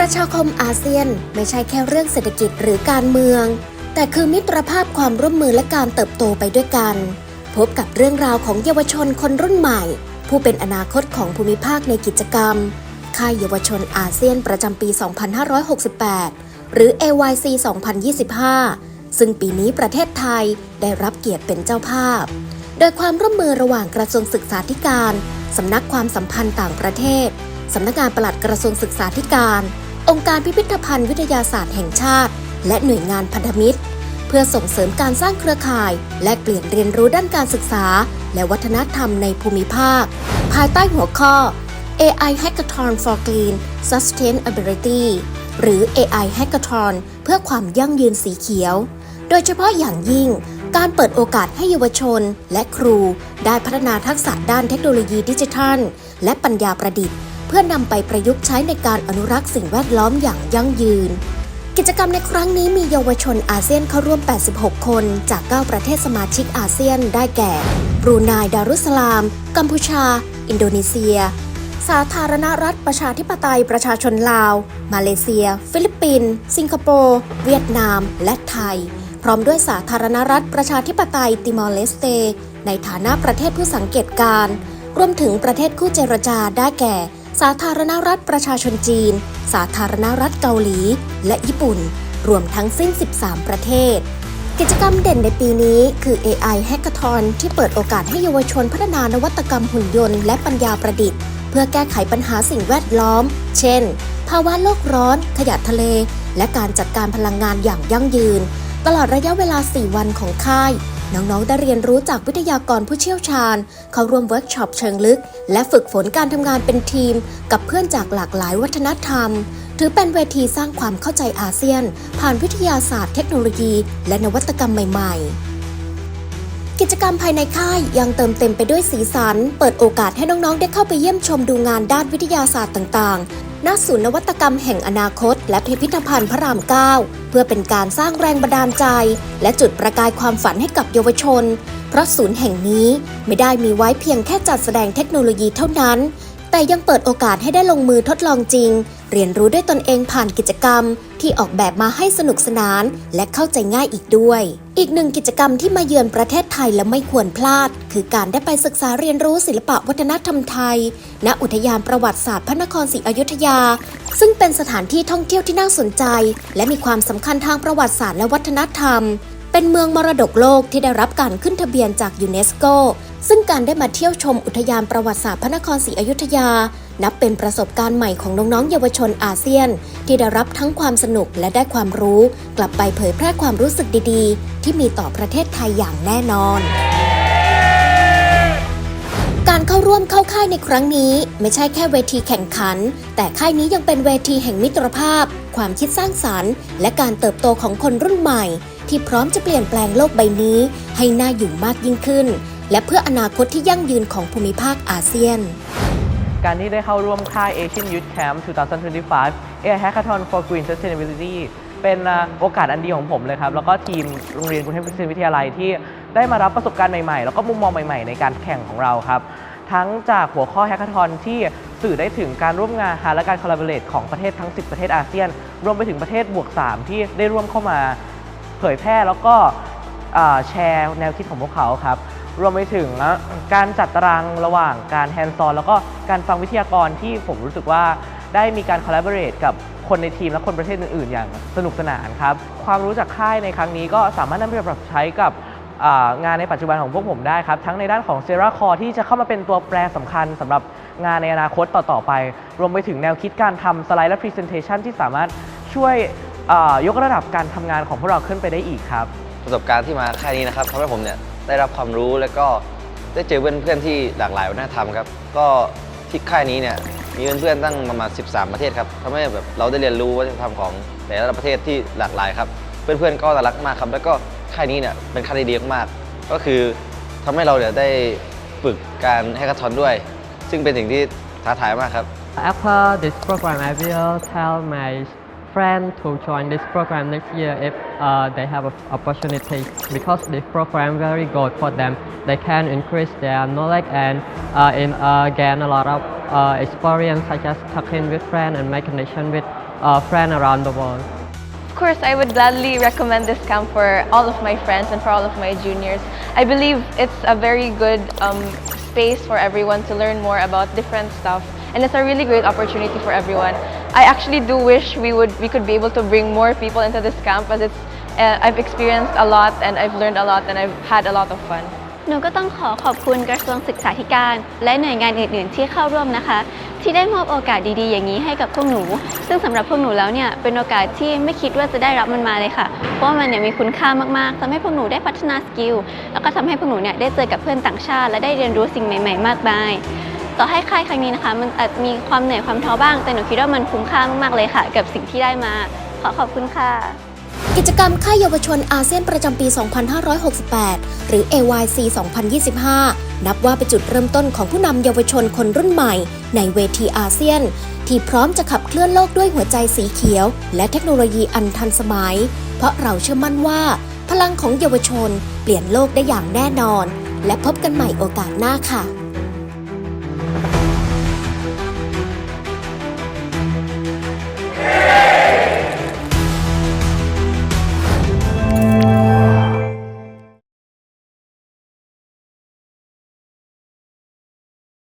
ประชาคมอาเซียนไม่ใช่แค่เรื่องเศรษฐกิจหรือการเมือง แต่คือมิตรภาพความร่วมมือและการเติบโตไปด้วยกัน พบกับเรื่องราวของเยาวชนคนรุ่นใหม่ ผู้เป็นอนาคตของภูมิภาคในกิจกรรม ค่ายเยาวชนอาเซียนประจำปี 2568 หรือ AYC 2025 ซึ่งปีนี้ประเทศไทยได้รับเกียรติเป็นเจ้าภาพ โดยความร่วมมือระหว่างกระทรวงศึกษาธิการสำนักความสัมพันธ์ต่างประเทศสำนักงานปลัดกระทรวงศึกษาธิการ องค์การพิพิธภัณฑ์วิทยาศาสตร์แห่งชาติ และหน่วยงานพันธมิตร เพื่อส่งเสริมการสร้างเครือข่าย และเปลี่ยนเรียนรู้ด้านการศึกษา และวัฒนธรรมในภูมิภาค ภายใต้หัวข้อ AI Hackathon for Green Sustainability หรือ AI Hackathon เพื่อความยั่งยืนสีเขียว โดยเฉพาะอย่างยิ่ง การเปิดโอกาสให้เยาวชน และครูได้พัฒนาทักษะด้านเทคโนโลยีดิจิทัล และปัญญาประดิษฐ์ เพื่อนำไปประยุกต์ใช้ในการอนุรักษ์สิ่งแวดล้อมอย่างยั่งยืน กิจกรรมในครั้งนี้มีเยาวชนอาเซียนเข้าร่วม 86 คน จาก 9 ประเทศสมาชิกอาเซียนได้แก่บรูไนดารุสสลาม กัมพูชา อินโดนีเซีย สาธารณรัฐประชาธิปไตยประชาชนลาว มาเลเซีย ฟิลิปปินส์สิงคโปร์เวียดนาม และไทย พร้อมด้วยสาธารณรัฐประชาธิปไตยติมอร์เลสเต ในฐานะประเทศผู้สังเกตการณ์รวมถึงประเทศคู่เจรจาได้แก่ สาธารณรัฐประชาชนจีน สาธารณรัฐเกาหลี และญี่ปุ่น รวมทั้งสิ้น 13 ประเทศ กิจกรรมเด่นในปีนี้คือ AI Hackathon ที่เปิดโอกาสให้เยาวชนพัฒนานวัตกรรมหุ่นยนต์และปัญญาประดิษฐ์ เพื่อแก้ไขปัญหาสิ่งแวดล้อม เช่น ภาวะโลกร้อน ขยะทะเล และการจัดการพลังงานอย่างยั่งยืน ตลอดระยะเวลา 4 วันของค่าย น้องๆ ได้เรียนรู้จากวิทยากรผู้เชี่ยวชาญ เข้าร่วมเวิร์กช็อปเชิงลึก และฝึกฝนการทำงานเป็นทีม กับเพื่อนจากหลากหลายวัฒนธรรม ถือเป็นเวทีสร้างความเข้าใจอาเซียน ผ่านวิทยาศาสตร์เทคโนโลยี และนวัตกรรมใหม่ๆกิจกรรมภายในค่ายยังเติมเต็มไปด้วยสีสัน เปิดโอกาสให้น้องๆ ได้เข้าไปเยี่ยมชมดูงานด้านวิทยาศาสตร์ต่างๆ ณศูนย์นวัตกรรมแห่งอนาคต และพิพิธภัณฑ์พระราม 9 เพื่อเป็นการสร้างแรงบันดาลใจ และจุดประกายความฝันให้กับเยาวชน เพราะศูนย์แห่งนี้ไม่ได้มีไว้เพียงแค่จัดแสดงเทคโนโลยีเท่านั้น แต่ยังเปิดโอกาสให้ได้ลงมือทดลองจริง เรียนรู้ด้วยตนเองผ่านกิจกรรม ที่ออกแบบมาให้สนุกสนาน และเข้าใจง่ายอีกด้วย อีกหนึ่งกิจกรรมที่มาเยือนประเทศไทยและไม่ควรพลาด คือการได้ไปศึกษาเรียนรู้ศิลปะวัฒนธรรมไทย ณ อุทยานประวัติศาสตร์พระนครศรีอยุธยา ซึ่งเป็นสถานที่ท่องเที่ยวที่น่าสนใจ และมีความสำคัญทางประวัติศาสตร์และวัฒนธรรม เป็นเมืองมรดกโลกที่ได้รับการขึ้นทะเบียนจากยูเนสโก ซึ่งการได้มาเที่ยวชมอุทยานประวัติศาสตร์พระนครศรีอยุธยา นับเป็นประสบการณ์ใหม่ของน้องๆเยาวชนอาเซียน ที่ได้รับทั้งความสนุกและได้ความรู้ กลับไปเผยแพร่ความรู้สึกดีๆ ที่มีต่อประเทศไทยอย่างแน่นอน การเข้าร่วมเข้าค่ายในครั้งนี้ ไม่ใช่แค่เวทีแข่งขัน แต่ค่ายนี้ยังเป็นเวทีแห่งมิตรภาพ ความคิดสร้างสรรค์ และการเติบโตของคนรุ่นใหม่ ที่พร้อมจะเปลี่ยนแปลงโลกใบนี้ ให้น่าอยู่มากยิ่งขึ้น และเพื่ออนาคตที่ยั่งยืนของภูมิภาคอาเซียน การที่ได้เข้าร่วมค่าย Asian Youth Camp 2025 Air Hackathon for Green Sustainability เป็นโอกาสอันดีของผมเลยครับ แล้วก็ทีมโรงเรียนกรุงเทพคริสเตียนวิทยาลัยที่ได้มารับประสบการณ์ใหม่ ๆ แล้วก็มุมมองใหม่ ๆ ในการแข่งของเราครับ ทั้งจากหัวข้อ Hackathon ที่สื่อได้ถึงการร่วมงานและการ collaborate ของประเทศทั้ง 10 ประเทศอาเซียน รวมไปถึงประเทศบวก 3 ที่ได้ร่วมเข้ามาเผยแพร่แล้วก็แชร์แนวคิดของพวกเขาครับ รวมไปถึงการจัดตารางระหว่างการแฮนด์ซอนแล้วก็การฟังวิทยากรที่ผมรู้สึกว่าได้มีการ collaborate กับคนในทีมและคนประเทศอื่นๆ อย่างสนุกสนานครับ ความรู้จากค่ายในครั้งนี้ก็สามารถนำไปปรับใช้กับงานในปัจจุบันของพวกผมได้ครับ ทั้งในด้านของ s e r a Core ที่จะเข้ามาเป็นตัวแปรสำคัญสำหรับงานในอนาคตต่อ ๆ ไป รวมไปถึงแนวคิดการทำสไลด์และ Presentation ที่สามารถช่วยยกระดับการทำงานของพวกเราขึ้นไปได้อีกครับ ประสบการณ์ที่มาค่ายนี้นะครับทำให้ผมเนี่ย ได้รับความรู้แล้วก็ได้เจอเพื่อนๆที่หลากหลายวัฒนธรรมครับ ก็ที่ค่ายนี้เนี่ยมีเพื่อนๆตั้งประมาณ 13 ประเทศครับทำให้แบบเราได้เรียนรู้วัฒนธรรมของแต่ละประเทศที่หลากหลายครับ เพื่อนๆก็น่ารักมากครับ แล้วก็ค่ายนี้เนี่ยเป็นค่ายที่ดีมากๆก็คือทำให้เราเนี่ยได้ฝึกการแฮกกร์ทอนด้วย ซึ่งเป็นสิ่งที่ท้าทายมากครับ After this program, I will tell my friend to join this program next year if uh, they have an opportunity because this program very good for them. They can increase their knowledge and uh, in, uh, gain a lot of uh, experience such as talking with friends and make connection with uh, friends around the world. Of course, I would gladly recommend this camp for all of my friends and for all of my juniors. I believe it's a very good um, space for everyone to learn more about different stuff, and it's a really great opportunity for everyone. I actually do wish we would we could be able to bring more people into this camp, as it's uh, I've experienced a lot and I've learned a lot and I've had a lot of fun. หนูก็ต้องขอขอบคุณกระทรวงศึกษาธิการ และหน่วยงานอื่น ๆ ที่เข้าร่วมนะคะ ที่ได้มอบโอกาสดี ๆ อย่างนี้ให้กับพวกหนู ซึ่งสำหรับพวกหนูแล้วเนี่ยเป็นโอกาสที่ไม่คิดว่าจะได้รับมันมาเลยค่ะ เพราะมันเนี่ยมีคุณค่ามาก ๆทำให้พวกหนูได้พัฒนาสกิลแล้วก็ทำให้พวกหนูเนี่ยได้เจอกับเพื่อนต่างชาติ และได้เรียนรู้สิ่งใหม่ ๆ มากมาย ต่อให้ค่ายครั้งนี้นะคะ มันอาจมีความเหนื่อยความท้อบ้าง แต่หนูคิดว่ามันคุ้มค่ามากๆเลยค่ะ กับสิ่งที่ได้มา ขอขอบคุณค่ะ กิจกรรมค่ายเยาวชนอาเซียนประจำปี 2568 หรือ AYC 2025 นับว่าเป็นจุดเริ่มต้นของผู้นำเยาวชนคนรุ่นใหม่ ในเวทีอาเซียน ที่พร้อมจะขับเคลื่อนโลกด้วยหัวใจสีเขียว และเทคโนโลยีอันทันสมัย เพราะเราเชื่อมั่นว่า พลังของเยาวชน เปลี่ยนโลกได้อย่างแน่นอน และพบกันใหม่โอกาสหน้าค่ะ